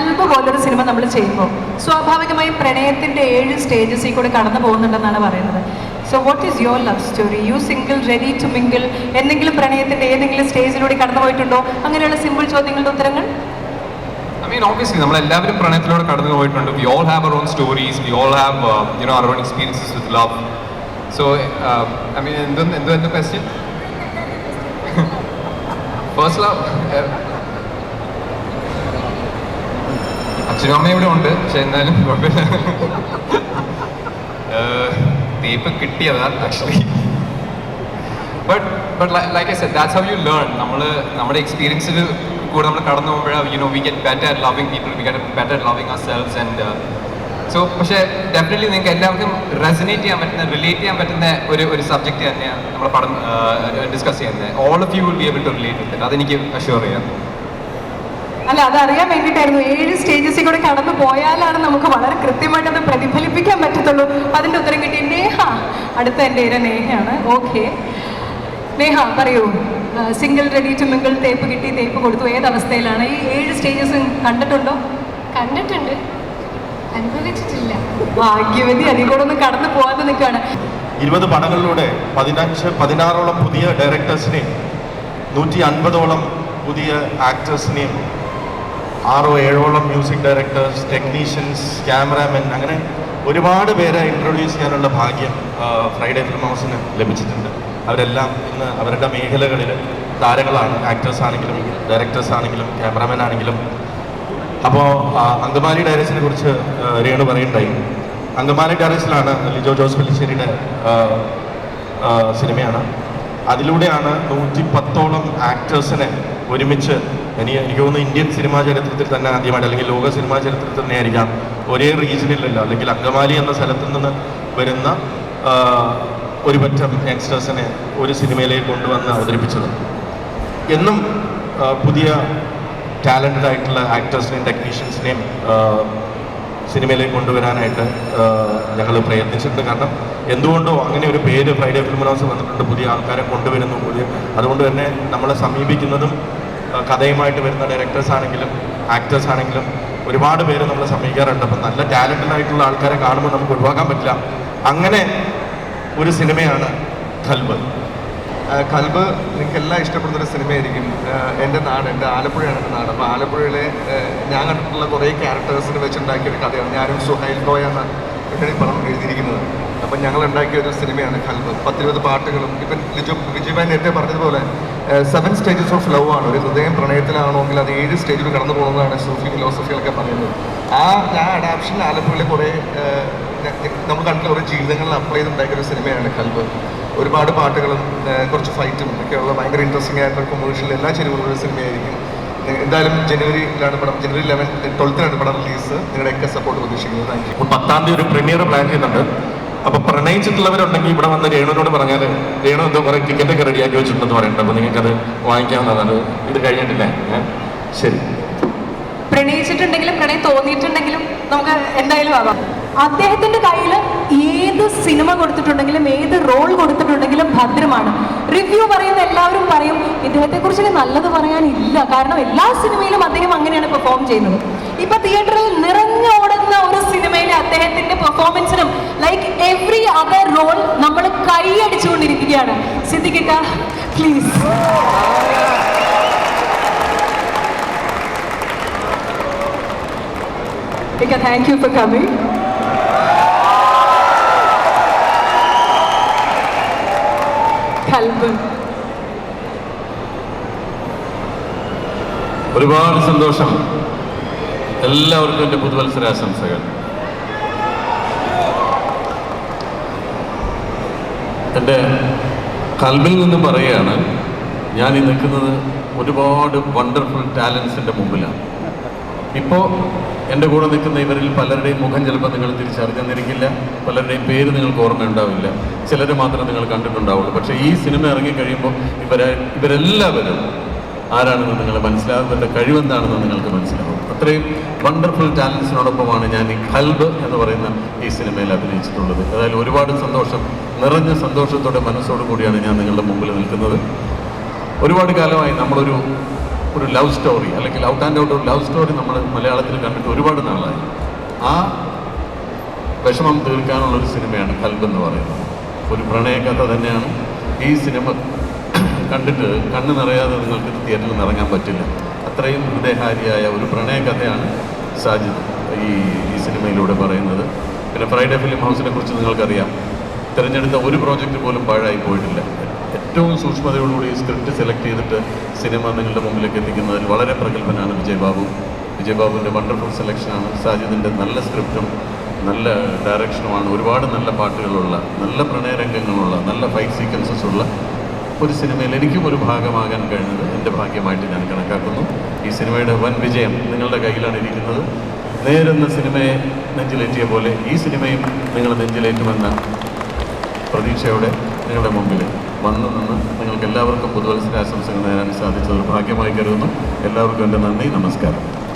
കൽബ് പോലൊരു സിനിമ നമ്മൾ ചെയ്യുമ്പോൾ സ്വാഭാവികമായും പ്രണയത്തിന്റെ ഏഴ് സ്റ്റേജസിൽ കൂടെ കടന്നു പോകുന്നുണ്ടെന്നാണ് പറയുന്നത്. So what is your love story you single ready to mingle എന്തെങ്കിലും പ്രണയത്തിന്റെ ഏതെങ്കിലും സ്റ്റേജിലൂടെ കടന്നു പോയിട്ടുണ്ടോ? അങ്ങനെയുള്ള സിമ്പിൾ ചോദ്യങ്ങളുടെ ഉത്തരങ്ങൾ? ഐ മീൻ ഓബിയസ്ലി നമ്മൾ എല്ലാവരും പ്രണയത്തിലൂടെ കടന്നു പോയിട്ടുണ്ട്. We all have our own stories we all have you know our own experiences with love so I mean എന്ത് എന്ത് എന്ത് ക്വസ്റ്റ്യൻ ഫസ്റ്റ് ലവ് അച്ഛനും അമ്മയും ഇവിടെ ഉണ്ട്. പക്ഷെ എന്നാലും കുഴപ്പമില്ല. കിട്ടിയതാണ് തേപ്പ് actually but but like I said that's how you learn നമ്മൾ നമ്മുടെ എക്സ്പീരിയൻസിൽ കൂടെ നമ്മൾ കടന്നു പോകുമ്പോഴാണ് you know we get better at loving people we get better at loving ourselves and so പക്ഷേ ഡെഫിനറ്റ്ലി നിങ്ങൾക്ക് എല്ലാവർക്കും റെസനേറ്റ് ചെയ്യാൻ പറ്റുന്ന റിലേറ്റ് ചെയ്യാൻ പറ്റുന്ന ഒരു ഒരു സബ്ജക്റ്റ് തന്നെയാണ് നമ്മൾ പഠനം ഡിസ്കസ് ചെയ്യുന്നത്. All of you will be able to relate with അതെനിക്ക് അഷ്യൂർ ചെയ്യാം. അല്ല അതറിയാൻ വേണ്ടിയിട്ടായിരുന്നു. ഏഴ് സ്റ്റേജസിൽ കൂടെ കടന്നു പോയാലാണ് നമുക്ക് വളരെ കൃത്യമായിട്ട് അത് പ്രതിഫലിപ്പിക്കാൻ പറ്റത്തുള്ളൂ. അതിന്റെ ഉത്തരം കിട്ടി നേഹ. അടുത്ത എന്റെ ഇര നേഹയാണ്. ഓക്കെ നേഹ പറയൂ. സിംഗിൾ റെഡി ടു മിങ്കിൾ തേപ്പ് കിട്ടി തേപ്പ് കൊടുത്തു. ഏത് അവസ്ഥയിലാണ്? ഈ ഏഴ് സ്റ്റേജസ് കണ്ടിട്ടുണ്ടോ? കണ്ടിട്ടുണ്ട്. അനുഭവിച്ചിട്ടില്ല. ഭാഗ്യവതി അതിൽ കൂടെ ഒന്ന് കടന്നു പോകാതെ നിൽക്കുകയാണ്. ഇരുപത് പടങ്ങളിലൂടെ പതിനഞ്ച് പതിനാറോളം പുതിയ ഡയറക്ടേഴ്സിനെയും നൂറ്റി അൻപതോളം പുതിയ ആക്ടേഴ്സിനെയും ആറോ ഏഴോളം മ്യൂസിക് ഡയറക്ടേഴ്സ് ടെക്നീഷ്യൻസ് ക്യാമറാമെൻ അങ്ങനെ ഒരുപാട് പേരെ ഇൻട്രൊഡ്യൂസ് ചെയ്യാനുള്ള ഭാഗ്യം ഫ്രൈഡേ ഫിലിം ഹൗസിന് ലഭിച്ചിട്ടുണ്ട്. അവരെല്ലാം ഇന്ന് അവരുടെ മേഖലകളിൽ താരങ്ങളാണ്. ആക്ടേഴ്സ് ആണെങ്കിലും ഡയറക്ടേഴ്സ് ആണെങ്കിലും ക്യാമറാമാൻ ആണെങ്കിലും. അപ്പോൾ അങ്കമാലി ഡയറക്ഷനെ കുറിച്ച് രേണു പറയുണ്ടായി. അങ്കമാലി ഡയറക്ഷനാണ് ലിജോ ജോസ് പല്ലിശ്ശേരിയുടെ സിനിമയാണ്. അതിലൂടെയാണ് നൂറ്റി പത്തോളം ആക്ടേഴ്സിനെ ഒരുമിച്ച് എനിക്ക് എനിക്ക് തോന്നുന്നു ഇന്ത്യൻ സിനിമാ ചരിത്രത്തിൽ തന്നെ ആദ്യമായിട്ട് അല്ലെങ്കിൽ ലോക സിനിമാ ചരിത്രത്തിൽ തന്നെ ആയിരിക്കാം ഒരേ റീജിയനിലല്ല അല്ലെങ്കിൽ അങ്കമാലി എന്ന സ്ഥലത്ത് നിന്ന് വരുന്ന ഒരു പറ്റം യങ്സ്റ്റേഴ്സിനെ ഒരു സിനിമയിലേക്ക് കൊണ്ടുവന്ന് അവതരിപ്പിച്ചത്. എന്നും പുതിയ ടാലന്റഡ് ആയിട്ടുള്ള ആക്ടേഴ്സിനെയും ടെക്നീഷ്യൻസിനെയും സിനിമയിലേക്ക് കൊണ്ടുവരാനായിട്ട് ഞങ്ങൾ പ്രയത്നിച്ചിട്ടുണ്ട്. കാരണം എന്തുകൊണ്ടോ അങ്ങനെ ഒരു പേര് ഫ്രൈഡേ ഫിലിം ഹൗസ് വന്നിട്ടുണ്ട്. പുതിയ ആൾക്കാരെ കൊണ്ടുവരുന്നു പുതിയ അതുകൊണ്ട് തന്നെ നമ്മളെ സമീപിക്കുന്നതും കഥയുമായിട്ട് വരുന്ന ഡയറക്ടേഴ്സ് ആണെങ്കിലും ആക്ടേഴ്സ് ആണെങ്കിലും ഒരുപാട് പേര് നമ്മളെ സമീപിക്കാറുണ്ട്. അപ്പം നല്ല ടാലന്റഡ് ആയിട്ടുള്ള ആൾക്കാരെ കാണുമ്പോൾ നമുക്ക് ഒഴിവാക്കാൻ പറ്റില്ല. അങ്ങനെ ഒരു സിനിമയാണ് ഖൽബ് ആ, കൽബ് നിങ്ങൾക്ക് എല്ലാം ഇഷ്ടപ്പെടുന്ന ഒരു സിനിമയായിരിക്കും എന്റെ നാട് എന്റെ ആലപ്പുഴയാണ് എന്റെ നാട്. അപ്പോൾ ആലപ്പുഴയിലെ ഞാൻ കണ്ടിട്ടുള്ള കുറേ ക്യാരക്ടേഴ്സിന് വെച്ചുണ്ടാക്കിയ ഒരു കഥയാണ്. ഞാനും സുഹൈൽ ഗോയ എന്ന ഈ പടം എഴുതിയിരിക്കുന്നത്. അപ്പം ഞങ്ങൾ ഉണ്ടാക്കിയ ഒരു സിനിമയാണ് കൽബ്. പത്തിരുപത് പാട്ടുകളും ഇപ്പം ലിജു വിജയഭായ് നേരത്തെ പറഞ്ഞതുപോലെ സെവൻ സ്റ്റേജസ് ഓഫ് ലവ് ആണ്. ഒരു ഹൃദയം പ്രണയത്തിലാണെങ്കിൽ അത് ഏഴ് സ്റ്റേജിൽ കടന്നു പോകുന്നതാണ് സൂഫി ഫിലോസഫികളൊക്കെ പറയുന്നത്. ആ ആ അഡാപ്ഷൻ ആലപ്പുഴയിലെ കുറേ നമ്മൾ കണ്ടിട്ടുള്ള കുറേ ജീവിതങ്ങളിൽ അപ്ലൈ ചെയ്തുണ്ടാക്കിയ ഒരു സിനിമയാണ് കൽബ്. ഒരുപാട് പാട്ടുകളും കുറച്ച് ഫൈറ്റും ഒക്കെയുള്ള ഭയങ്കര ഇൻട്രസ്റ്റിംഗ് ആയിട്ടുള്ള കൊമേഴ്ഷ്യൽ എല്ലാ ചെരുവുള്ള സിനിമയായിരിക്കും. എന്തായാലും ജനുവരിയിലാണ് പടം ജനുവരി ലെവൻ ട്വൽത്തിനാണ് പടം റിലീസ് നിങ്ങളുടെയൊക്കെ സപ്പോർട്ട് പ്രതീക്ഷിക്കുന്നത് താങ്ക് യു അപ്പോൾ പത്താം തീയതി ഒരു പ്രീമിയർ പ്ലാൻ ചെയ്യുന്നുണ്ട്. അപ്പൊ പ്രണയിച്ചിട്ടുള്ളവരുണ്ടെങ്കിൽ ഇവിടെ വന്ന് രേണുവിനോട് പറഞ്ഞാൽ രേണു എന്തോ കുറെ ടിക്കറ്റ് ഒക്കെ റെഡിയാക്കി വെച്ചിട്ടുണ്ടെന്ന് പറയുന്നുണ്ട് അപ്പൊ നിങ്ങൾക്ക് അത് വാങ്ങിക്കാവുന്നതാണ്. ഇത് കഴിഞ്ഞിട്ടില്ല? ശരി. പ്രണയിച്ചിട്ടുണ്ടെങ്കിലും പ്രണയം തോന്നിയിട്ടുണ്ടെങ്കിലും നമുക്ക് എന്തായാലും ആവാം. അദ്ദേഹത്തിന്റെ കയ്യിൽ ഏത് സിനിമ കൊടുത്തിട്ടുണ്ടെങ്കിലും ഏത് റോൾ കൊടുത്തിട്ടുണ്ടെങ്കിലും ഭദ്രമാണ്. റിവ്യൂ പറയുന്ന എല്ലാവരും പറയും ഇദ്ദേഹത്തെ കുറിച്ച് നല്ലത് പറയാനില്ല. കാരണം എല്ലാ സിനിമയിലും അദ്ദേഹം അങ്ങനെയാണ് പെർഫോം ചെയ്യുന്നത്. ഇപ്പൊ തിയേറ്ററിൽ നിറഞ്ഞോടുന്ന ഒരു സിനിമയിലെ അദ്ദേഹത്തിന്റെ പെർഫോമൻസിനും ലൈക്ക് എവ്രി അതർ റോൾ നമ്മൾ കൈയടിച്ചുകൊണ്ടിരിക്കുകയാണ് സിദ്ധിക്കട്ട please thank thank you for കൽബ്. ഒരുപാട് സന്തോഷം. എല്ലാവർക്കും എന്റെ പുതുവത്സരാശംസകൾ. എന്റെ കൽബിൽ നിന്ന് പറയുകയാണ് ഞാൻ ഈ നിൽക്കുന്നത് ഒരുപാട് വണ്ടർഫുൾ ടാലൻസിന്റെ മുമ്പിലാണ്. ഇപ്പോൾ എന്റെ കൂടെ നിൽക്കുന്ന ഇവരിൽ പലരുടെയും മുഖം ചിലപ്പോൾ നിങ്ങൾ തിരിച്ചറിഞ്ഞെന്നിരിക്കില്ല. പലരുടെയും പേര് നിങ്ങൾക്ക് ഓർമ്മയുണ്ടാവില്ല. ചിലർ മാത്രമേ നിങ്ങൾ കണ്ടിട്ടുണ്ടാവുള്ളൂ. പക്ഷേ ഈ സിനിമ ഇറങ്ങിക്കഴിയുമ്പോൾ ഇവരെ ഇവരെല്ലാവരും ആരാണെന്ന് നിങ്ങൾ മനസ്സിലാവും. ഇവരുടെ കഴിവെന്താണെന്ന് നിങ്ങൾക്ക് മനസ്സിലാവും. അത്രയും വണ്ടർഫുൾ ടാലൻസിനോടൊപ്പമാണ് ഞാൻ ഈ ഖൽബ് എന്ന് പറയുന്ന ഈ സിനിമയിൽ അഭിനയിച്ചിട്ടുള്ളത്. അതായത് ഒരുപാട് സന്തോഷം നിറഞ്ഞ സന്തോഷത്തോടെ മനസ്സോടു കൂടിയാണ് ഞാൻ നിങ്ങളുടെ മുമ്പിൽ നിൽക്കുന്നത്. ഒരുപാട് കാലമായി നമ്മളൊരു ഒരു ലവ് സ്റ്റോറി അല്ലെങ്കിൽ ഔട്ട് ആൻഡ് ഔട്ട് ഒരു ലവ് സ്റ്റോറി നമ്മൾ മലയാളത്തിൽ കണ്ടിട്ട് ഒരുപാട് നാളായി. ആ വിഷമം തീർക്കാനുള്ള ഒരു സിനിമയാണ് കൽബ് എന്ന് പറയുന്നത്. ഒരു പ്രണയകഥ തന്നെയാണ് ഈ സിനിമ കണ്ടിട്ട് കണ്ണ് നിറയാതെ നിങ്ങൾക്ക് തിയേറ്ററിൽ ഇറങ്ങാൻ പറ്റില്ല. അത്രയും ഹൃദയഹാരിയായ ഒരു പ്രണയകഥയാണ് സാജിദ് ഈ ഈ സിനിമയിലൂടെ പറയുന്നത്. പിന്നെ ഫ്രൈഡേ ഫിലിം ഹൗസിനെ കുറിച്ച് നിങ്ങൾക്കറിയാം. തിരഞ്ഞെടുത്ത ഒരു പ്രോജക്റ്റ് പോലും പാഴായി പോയിട്ടില്ല. ഏറ്റവും സൂക്ഷ്മതയോടുകൂടി സ്ക്രിപ്റ്റ് സെലക്ട് ചെയ്തിട്ട് സിനിമ നിങ്ങളുടെ മുമ്പിലേക്ക് എത്തിക്കുന്നതിൽ വളരെ പ്രഗത്ഭനാണ് വിജയ്ബാബു. വിജയ്ബാബുവിന്റെ വിജയ് ബാബുവിന്റെ വണ്ടർഫുൾ സെലക്ഷനാണ് സാജിദിന്റെ നല്ല സ്ക്രിപ്റ്റും നല്ല ഡയറക്ഷനുമാണ് ഒരുപാട് നല്ല പാട്ടുകളുള്ള നല്ല പ്രണയരംഗങ്ങളുള്ള നല്ല ഫൈറ്റ് സീക്വൻസസ് ഉള്ള ഒരു സിനിമയിൽ എനിക്കും ഒരു ഭാഗമാകാൻ കഴിഞ്ഞത് എന്റെ ഭാഗ്യമായിട്ട് ഞാൻ കണക്കാക്കുന്നു. ഈ സിനിമയുടെ വൻ വിജയം നിങ്ങളുടെ കയ്യിലാണ് ഇരിക്കുന്നത്. നേരെന്ന സിനിമയെ നെഞ്ചിലേറ്റിയ പോലെ ഈ സിനിമയും നിങ്ങൾ നെഞ്ചിലേറ്റുമെന്ന പ്രതീക്ഷയോടെ നിങ്ങളുടെ മുമ്പിൽ വന്നു നിന്ന് നിങ്ങൾക്ക് എല്ലാവർക്കും പുതുവത്സര ആശംസകൾ നേരാൻ സാധിച്ചത് ഭാഗ്യമായി കരുതുന്നു. എല്ലാവർക്കും എന്റെ നന്ദി നമസ്കാരം.